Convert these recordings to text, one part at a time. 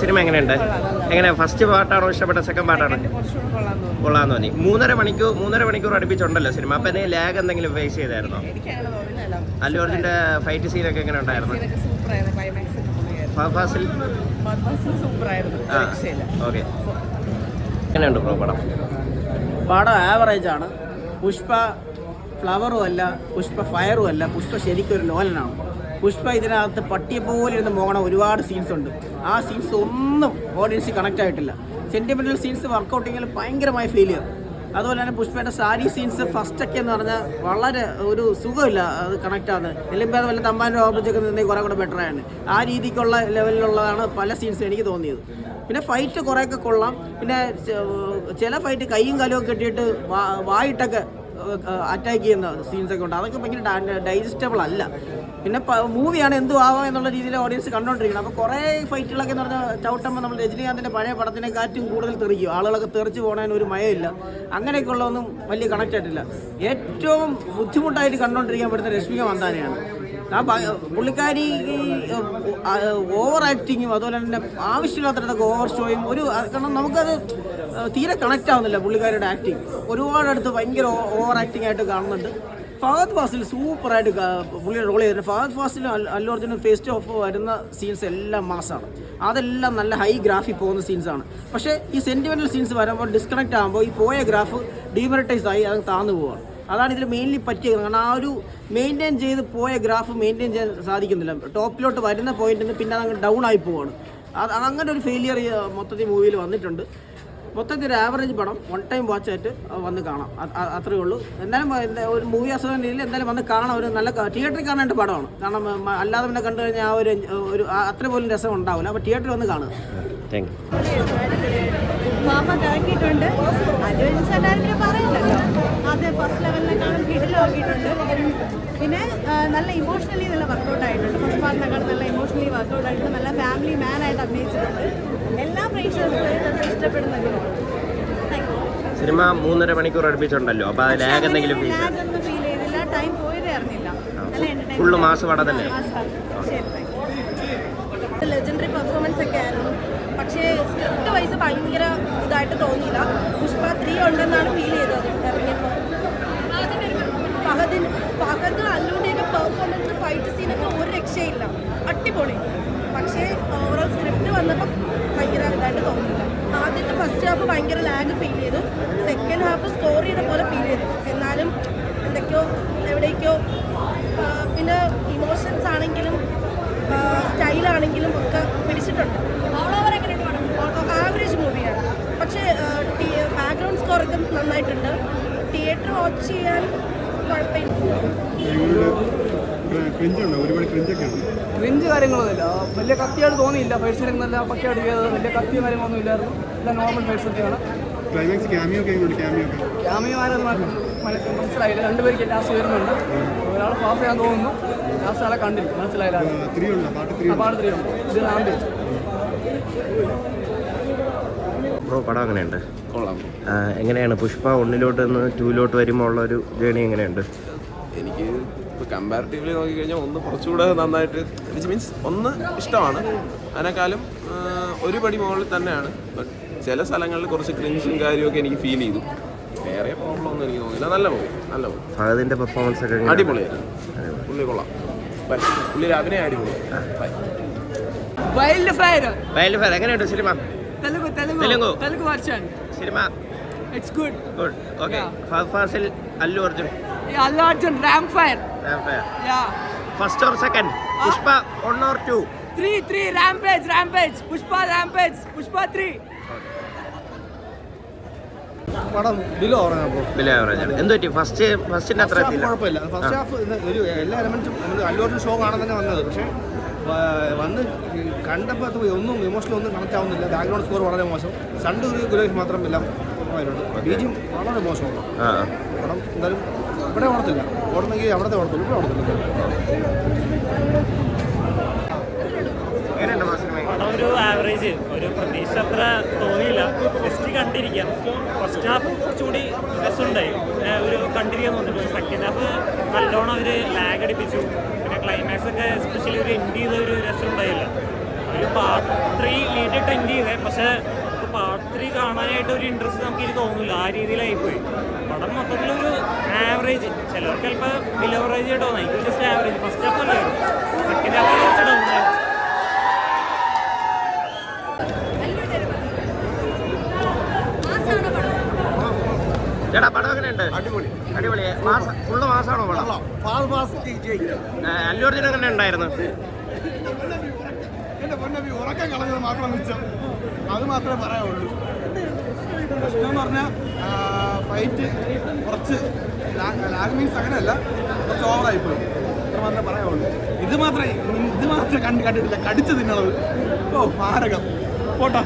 Cinema എങ്ങനെയുണ്ട്? എങ്ങനെ first പാട്ടാണോ? ഇഷ്ടപ്പെട്ട സെക്കൻഡ് പാട്ടാണ്? കൊള്ളാൻ കൊള്ളാന്ന് തോന്നി. മൂന്നര മണിക്കൂർ മൂന്നര മണിക്കൂർ അടുപ്പിച്ചുണ്ടല്ലോ സിനിമ. അപ്പൊ എന്തെങ്കിലും ലാഗ് എന്തെങ്കിലും ഫേസ് ചെയ്തായിരുന്നോ? അല്ലു അർജുന്റെ ഫൈറ്റ് സീനൊക്കെ എങ്ങനെ ഉണ്ടായിരുന്നു? ഓക്കെ. എങ്ങനെയുണ്ട് ബ്രോ പടം? പടം ആവറേജ് ആണ്. പുഷ്പ ഫ്ലവറും അല്ല പുഷ്പ ഫയറും അല്ല. പുഷ്പ ശരിക്കും ഒരു ലോലനാണ്. പുഷ്പ ഇതിനകത്ത് പട്ടിയെ പോലെ ഇരുന്ന് പോകണ ഒരുപാട് സീൻസ് ഉണ്ട്. ആ സീൻസ് ഒന്നും ഓഡിയൻസ് കണക്ട് ആയിട്ടില്ല. സെന്റിമെന്റൽ സീൻസ് വർക്കൗട്ടിങ്ങിൽ ഭയങ്കരമായ ഫെയിലിയർ അതുപോലെ തന്നെ പുഷ്പയുടെ സാരി സീൻസ് ഫസ്റ്റൊക്കെ എന്ന് പറഞ്ഞാൽ വളരെ ഒരു സുഖമില്ല. അത് കണക്ട് ആകുന്നത് എല്ലാം വല്ല തമ്പാന്റെ ഓപ്പറേറ്റൊക്കെ നിന്നെങ്കിൽ കുറേ കൂടെ ബെറ്റർ ആണ് ആ രീതിക്കുള്ള ലെവലിലുള്ളതാണ് പല സീൻസ് എനിക്ക് തോന്നിയത്. പിന്നെ ഫൈറ്റ് കുറേയൊക്കെ കൊള്ളാം. പിന്നെ ചില ഫൈറ്റ് കൈയും കാലും ഒക്കെ കെട്ടിയിട്ട് വായിട്ടൊക്കെ അറ്റാക്ക് ചെയ്യുന്ന സീൻസൊക്കെ ഉണ്ട്. അതൊക്കെ ഭയങ്കര ഡൈജസ്റ്റബിൾ അല്ല. പിന്നെ മൂവിയാണ് എന്തു ആവാം എന്നുള്ള രീതിയിൽ ഓഡിയൻസ് കണ്ടോണ്ടിരിക്കണം. അപ്പോൾ കുറേ ഫൈറ്റുകളൊക്കെ എന്ന് പറഞ്ഞാൽ ചവിട്ടുമ്പോൾ നമ്മൾ രജനീകാന്തിന്റെ പഴയ പടത്തിനെക്കാറ്റും കൂടുതൽ തെറിക്കും. ആളുകളൊക്കെ തെറിച്ച് പോകണതിന് ഒരു മയമില്ല അങ്ങനെയൊക്കെ ഉള്ളതൊന്നും വലിയ കണക്റ്റ് ആയിട്ടില്ല. ഏറ്റവും ബുദ്ധിമുട്ടായിട്ട് കണ്ടുകൊണ്ടിരിക്കാൻ പറ്റുന്ന രശ്മിക മന്ദാനയാണ്. ആ പുള്ളിക്കാരി ഓവർ ആക്ടിങ്ങും അതുപോലെ തന്നെ ആവശ്യമില്ലാത്തതൊക്കെ ഓവർ ഷോയും ഒരു കാരണം നമുക്കത് തീരെ കണക്റ്റ് ആവുന്നില്ല പുള്ളിക്കാരുടെ ആക്ടിങ് ഒരുപാട് അടുത്ത് ഭയങ്കര ഓവർ ആക്ടിങ് ആയിട്ട് കാണുന്നുണ്ട്. ഫഹദ് ഫാസിൽ സൂപ്പറായിട്ട് പുള്ളി റോൾ ചെയ്തിട്ടുണ്ട്. ഫഹദ് ഫാസിലും അല്ലു അർജുനും ഫേസ് ഓഫ് വരുന്ന സീൻസ് എല്ലാം മാസമാണ് അതെല്ലാം നല്ല ഹൈ ഗ്രാഫിൽ പോകുന്ന സീൻസാണ് പക്ഷേ ഈ സെന്റിമെന്റൽ സീൻസ് വരുമ്പോൾ ഡിസ്കണക്റ്റ് ആകുമ്പോൾ ഈ പോയ ഗ്രാഫ് ഡീമറിറ്റൈസ് ആയി അത് താന്നു പോവാണ്. അതാണ് ഇതിൽ മെയിൻലി പറ്റിയത് കാരണം ആ ഒരു മെയിന്റെയിൻ ചെയ്ത് പോയ ഗ്രാഫ് മെയിന്റെയിൻ ചെയ്യാൻ സാധിക്കുന്നില്ല. ടോപ്പിലോട്ട് വരുന്ന പോയിന്റിൽ നിന്ന് പിന്നെ അങ്ങ് ഡൗൺ ആയി പോവാണ്. അത് അങ്ങനെ ഒരു ഫെയിലിയർ മൊത്തത്തിൽ മൂവിയിൽ വന്നിട്ടുണ്ട്. മൊത്തത്തിൽ ഒരു ആവറേജ് പടം വൺ ടൈം വാച്ച് ആയിട്ട് വന്ന് കാണാം. അത്രയേ ഉള്ളൂ. എന്തായാലും എന്താ ഒരു മൂവി അസുഖം രീതിയിൽ എന്തായാലും വന്ന് കാണാം ഒരു നല്ല തിയേറ്ററിൽ കാണേണ്ട പടമാണ്. കാരണം അല്ലാതെ പിന്നെ കണ്ടു കഴിഞ്ഞാൽ ആ ഒരു ഒരു അത്ര പോലും രസം ഉണ്ടാവില്ല. അപ്പോൾ തിയേറ്ററിൽ വന്ന് കാണുക. താങ്ക് എല്ലാവരും അത് ഫസ്റ്റ് ലെവലിനെക്കാളും പിന്നെ നല്ല ഇമോഷണലി നല്ല വർക്കൗട്ട് ആയിട്ടുണ്ട്. ഫസ്റ്റ് പാർട്ടിനെക്കാളും നല്ല ഇമോഷണലി വർക്കൗട്ട് ആയിട്ടുണ്ട്. നല്ല ഫാമിലി മാൻ ആയിട്ട് അഭിനയിച്ചിട്ടുണ്ട്. എല്ലാ പ്രേക്ഷകർക്കും ഇഷ്ടപ്പെടുന്ന സിനിമ മൂന്നര മണിക്കൂർ അടുപ്പിച്ചുണ്ടല്ലോ. അപ്പൊ അത് ലാഗ് എന്തെങ്കിലും ഫീൽ ഫുള്ള് മാസ പടം തന്നെ. ലെജൻഡറി പെർഫോമൻസ് ഒക്കെ ആയിരുന്നു. പക്ഷേ സ്ക്രിപ്റ്റ് വൈസ് ഭയങ്കര ഇതായിട്ട് തോന്നിയില്ല. പുഷ്പ ത്രീ ഉണ്ടെന്നാണ് ഫീൽ ചെയ്തത് ഇറങ്ങിയപ്പോൾ ഫഹദിന് ഫഹദ് അല്ലൂടെയൊക്കെ പെർഫോമൻസ് ഫൈറ്റ് സീനൊക്കെ ഒരു രക്ഷയില്ല അടിപൊളി പക്ഷേ ഓവറോൾ സ്ക്രിപ്റ്റ് വന്നപ്പോൾ ഭയങ്കര ഇതായിട്ട് തോന്നിയില്ല ആദ്യത്തെ ഫസ്റ്റ് ഹാഫ് ഭയങ്കര ലാഗ് ഫീൽ ചെയ്തു സെക്കൻഡ് ഹാഫ് സ്കോർ ചെയ്ത പോലെ ഫീൽ ചെയ്തു എന്നാലും എന്തൊക്കെയോ എവിടേക്കോ ആ, പിന്നെ ഇമോഷൻസ് ആണെങ്കിലും സ്റ്റൈലാണെങ്കിലും ഒക്കെ പിടിച്ചിട്ടുണ്ട് ആവറേജ് മൂവിയാണ് പക്ഷേ ബാക്ക്ഗ്രൗണ്ട് സ്കോറൊക്കെ നന്നായിട്ടുണ്ട് തിയേറ്റർ വാച്ച് ചെയ്യാൻ കുഴപ്പമില്ല ക്രിഞ്ചുണ്ടോ ഒരുപാട് ക്രിഞ്ചൊക്കെ ഉണ്ട് ക്രിഞ്ച് കാര്യങ്ങളൊന്നുമില്ല. വലിയ കത്തിയായിട്ട് തോന്നിയില്ല. ഫൈറ്റ്സ് നല്ല പക്കയായിട്ട് ചെയ്തത് വലിയ കത്തി കാര്യങ്ങളൊന്നും ഇല്ലായിരുന്നു എല്ലാം normal fight climax cameo cameo മനസ്സിലായില്ല. രണ്ടുപേർക്ക് ലാസ്റ്റ് വരുന്നുണ്ട്. ഒരാൾ പാസ് ചെയ്യാൻ തോന്നുന്നു. ലാസ്റ്റ് ആളെ കണ്ടില്ല. മനസ്സിലായില്ല. പാട്ട് ത്രീ ഉണ്ട് ഇത് ബ്രോ പടം അങ്ങനെയുണ്ട് കൊള്ളാം. എങ്ങനെയാണ്? പുഷ്പ ഒന്നിലോട്ട് നിന്ന് ടൂലോട്ട് വരുമ്പോൾ ഉള്ള ഒരു ജേണി എങ്ങനെയുണ്ട്? എനിക്ക് ഇപ്പോൾ കമ്പാരിറ്റീവ്ലി നോക്കിക്കഴിഞ്ഞാൽ ഒന്ന് കുറച്ചുകൂടെ നന്നായിട്ട് വിച്ച് മീൻസ് ഒന്ന് ഇഷ്ടമാണ് അതിനേക്കാളും ആ, ഒരു പടി മുകളിൽ തന്നെയാണ് ബട്ട് ചില സ്ഥലങ്ങളിൽ കുറച്ച് ക്രിഞ്ചും കാര്യമൊക്കെ എനിക്ക് ഫീൽ ചെയ്തു വേറെ പ്രോബ്ലം ഒന്നും എനിക്ക് തോന്നിയില്ല നല്ല മൂവി നല്ല മൂവി ഫഹദിന്റെ പെർഫോമൻസ് ഒക്കെ എങ്ങനെയാണ്? അടിപൊളിയായിരുന്നു പുള്ളി കൊള്ളാം ബൈ പുള്ളിയുടെ അഭിനയം അടിപൊളി ബൈ వైల్డ్ ఫైర్ വയലിൽ ഫയർ എങ്ങനെയുണ്ട് cinema Telugu Telugu Telugu. Telugu version cinema it's good good okay Fahadh Faasil Yeah, Allards and Ramfire. Ramfire. Yeah. First or second? Uh, Pushpa one or two? Three, three. Rampage, Rampage. Pushpa, Rampage. Pushpa three. പടം below orange എന്ത് പറ്റി first ഫസ്റ്റിന്റെ അത്ര കുഴപ്പമില്ല first half ഒരു എല്ലാ എലമെന്റ്സും അല്ലൊരു show കാണാൻ തന്നെ വന്നത് പക്ഷേ വന്ന് കണ്ടപ്പോൾ അത് ഒന്നും ഇമോഷണൽ ഒന്നും കണക്ട് ആവുന്നില്ല ബാക്ക്ഗ്രൗണ്ട് സ്കോർ വളരെ മോശം സണ്ട് ഗുരേഷ് മാത്രം എല്ലാം വളരെ മോശമാണ് പടം എന്തായാലും ഇവിടെ ഓണത്തില്ല. ഓടണമെങ്കിൽ അവിടത്തെ ഓണത്തില്ല. ഇവിടെ പടം ഒരു ആവറേജ് ഒരു പ്രതീക്ഷ അത്ര തോന്നിയില്ല. ജസ്റ്റ് കണ്ടിരിക്കാം. ഫസ്റ്റ് ഹാഫ് കുറച്ചുകൂടി രസമുണ്ടായി. ഒരു കണ്ടിരിക്കാൻ തോന്നിട്ടു സെക്കൻഡ് ഹാഫ് നല്ലോണം അവർ ലാഗ് അടിപ്പിച്ചു. പിന്നെ ക്ലൈമാക്സ് ഒക്കെ എസ്പെഷ്യലി ഒരു എൻഡ് ചെയ്ത ഒരു രസം ഉണ്ടായില്ല ഒരു ഒരു പാർട്ട് ത്രീ ലീഡ് എൻഡ് ചെയ്തേ. പക്ഷേ പാർട്ട് ത്രീ കാണാനായിട്ട് ഒരു ഇൻട്രസ്റ്റ് നമുക്ക് ഇനി തോന്നില്ല ആ രീതിയിലായി പോയി പടം മൊത്തത്തിലൊരു ആവറേജ് ചിലർക്ക് ചിലപ്പോൾ ബിലോവറേജ് കേട്ടോ. തോന്നാം എനിക്ക് ജസ്റ്റ് ആവറേജ് ഫസ്റ്റ് ഹാഫ് അല്ലേ സെക്കൻഡ് ഹാഫ് കുറച്ച് ഡൗൺ ആയി മാസാണ് പടം ചേട്ടാ പടം എങ്ങനെയുണ്ട്? അടിപൊളി. അടിപൊളി മാസം ഫുള്ള് മാസമാണോ പടം? ഏ, അല്ലു അർജുൻ എങ്ങനെ ഉണ്ടായിരുന്നു. പൊന്നബി ഉറക്കം കളഞ്ഞത് മാത്രം മിച്ചം. അത് മാത്രമേ പറയാനുള്ളൂ പ്രശ്നം എന്ന് പറഞ്ഞാൽ ഫൈറ്റ് കുറച്ച് ലാഗ് മീൻസ് അങ്ങനെയല്ല കുറച്ച് ഓവറായിപ്പോയി അത്ര മാത്രമേ പറയാവുള്ളൂ. ഇത് മാത്രമേ ഇത് മാത്രമേ കണ്ട് കണ്ടിട്ടില്ല. കടിച്ചു തിന്നണത് ഓ മാരകം. പോട്ടോ.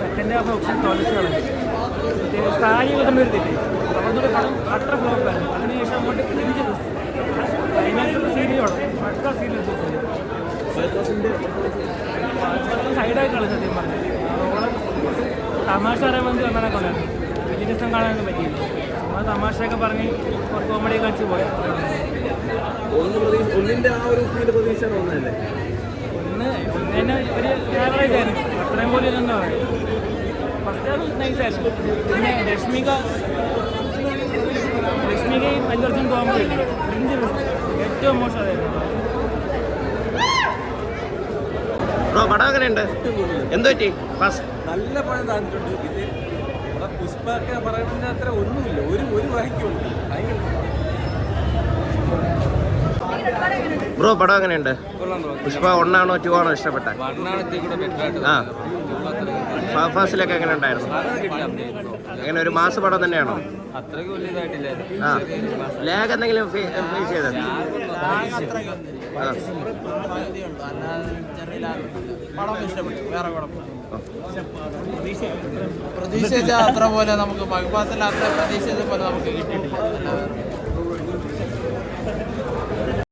സെക്കൻഡ് ഹാഫ് ഓപ്ഷൻ പടം അത്ര ഫ്ലോപ്പായിരുന്നു അതിനുശേഷം അങ്ങോട്ട് ക്രിഞ്ച് ക്ലൈമാക്സ് സീരിയോട് സീരിയൽ സൈഡായിട്ടാണ് സത്യം പറഞ്ഞത് തമാശ പറയാൻ വേണ്ടി വന്നാലേ കൊണ്ടായിരുന്നു ബിസിനസ്സും കാണാനൊന്നും പറ്റിയില്ല നമ്മൾ തമാശയൊക്കെ പറഞ്ഞ് കോമഡി കളിച്ച് പോയി ഒന്ന് പ്രതീക്ഷ ഒരു പ്രതീക്ഷ ഒന്ന് ഒരു ആവറേജ് ആയിരുന്നു അത്രയും പോലും ഇല്ലെന്ന് പറയാം ഫസ്റ്റ് നൈസ് നൈസായിരുന്നു പിന്നെ രശ്മിക രശ്മികയും അല്ലർജുൻ കോമഡി ഫ്രിഞ്ച് ഏറ്റവും മോശം അതായിരുന്നു ബ്രോ പടം എങ്ങനെയുണ്ട്? എന്ത് പറ്റി? ഫസ്റ്റ് നല്ല പഴം താഴ്ന്നിട്ടുണ്ട് ഇത് പറയുന്നതിന് അത്ര ഒന്നുമില്ല. ഒരു ഒരു ബ്രോ പടം എങ്ങനെയുണ്ട്? പുഷ്പ ഒന്നാണോ ടു ആണോ ഇഷ്ടപ്പെട്ട? ആ. ഫാസിലൊക്കെ എങ്ങനെ ഉണ്ടായിരുന്നു? അങ്ങനെ ഒരു മാസ പടം തന്നെയാണോ? ആ. ലാഗ് എന്തെങ്കിലും ഫേസ് ചെയ്തോ. പ്രതീക്ഷിച്ച അത്ര പോലെ നമുക്ക് മഹിമാസിൽ അത്ര പ്രതീക്ഷിച്ച പോലെ നമുക്ക് കിട്ടിയിട്ടില്ല.